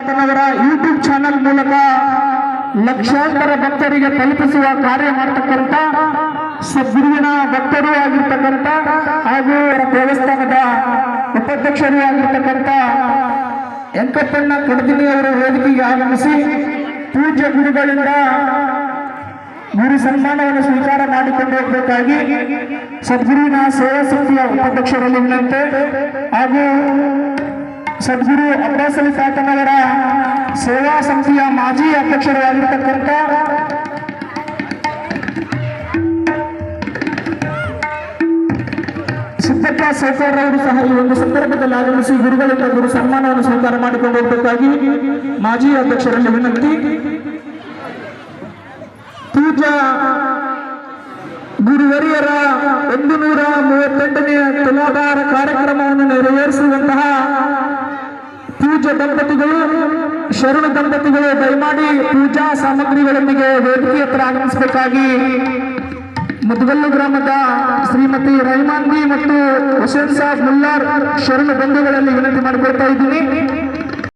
ಅವರ YouTube channel ಮೂಲಕ ಲಕ್ಷಾಂತರ ಭಕ್ತರಿಗೆ ತಲುಪಿಸುವ ಕಾರ್ಯ ಮಾಡತಕ್ಕಂಥ ಸದ್ಗುರುವಿನ ಭಕ್ತರೂ ಆಗಿರ್ತಕ್ಕಂಥ ಹಾಗೂ ದೇವಸ್ಥಾನದ ಉಪಾಧ್ಯಕ್ಷರೂ ಆಗಿರ್ತಕ್ಕಂಥ ಕೊಡದಿನಿ ಅವರ ವೇದಿಕೆಗೆ ಆಗಮಿಸಿ ಪೂಜ್ಯ ಗುರುಗಳಿಂದ ಗುರು ಸನ್ಮಾನವನ್ನು ಸ್ವೀಕಾರ ಮಾಡಿಕೊಂಡು ಹೋಗಬೇಕಾಗಿ ಸದ್ಗುರುವಿನ ಸೇವಾ ಸಮಿತಿಯ ಉಪಾಧ್ಯಕ್ಷರಲ್ಲಿ ಹಾಗೂ ಸದ್ಗುರು ಅಬ್ಬಾಸಲಿ ತಾತನವರ ಸೇವಾ ಸಂಸ್ಥೆಯ ಮಾಜಿ ಅಧ್ಯಕ್ಷರು ಆಗಿರ್ತಕ್ಕಂಥ ಸಿದ್ದಪ್ಪ ಅವರು ಸಹ ಈ ಒಂದು ಸಂದರ್ಭದಲ್ಲಿ ಆಗಮಿಸಿ ಗುರುಗಳಿಂದ ಗುರು ಸನ್ಮಾನವನ್ನು ಸ್ವೀಕಾರ ಮಾಡಿಕೊಂಡು ಹೋಗಬೇಕಾಗಿ ಮಾಜಿ ಅಧ್ಯಕ್ಷರಲ್ಲಿ ವಿನಂತಿ. ಪೂಜಾ ಗುರುವರಿಯರ ಒಂದು ನೂರ ಮೂವತ್ತೆಂಟನೆಯ ತುಲಾಧಾರ ನೆರವೇರಿಸುವಂತಹ ಪೂಜ್ಯ ದಂಪತಿಗಳು ಶರಣ ದಂಪತಿಗಳು ದಯಮಾಡಿ ಪೂಜಾ ಸಾಮಗ್ರಿಗಳೊಂದಿಗೆ ವೇದಿಕೆ ಹತ್ರ ಆಗಮಿಸಬೇಕಾಗಿ ಮುದ್ಗಲ್ಲು ಗ್ರಾಮದ ಶ್ರೀಮತಿ ರೈಮಾನ್ ಮತ್ತು ಹುಸೇನ್ ಸಾಬ್ ಮುಲ್ಲಾರ್ ಶರಣ ಬಂಧುಗಳಲ್ಲಿ ವಿನಂತಿ ಮಾಡಿಕೊಳ್ತಾ ಇದ್ದೀನಿ.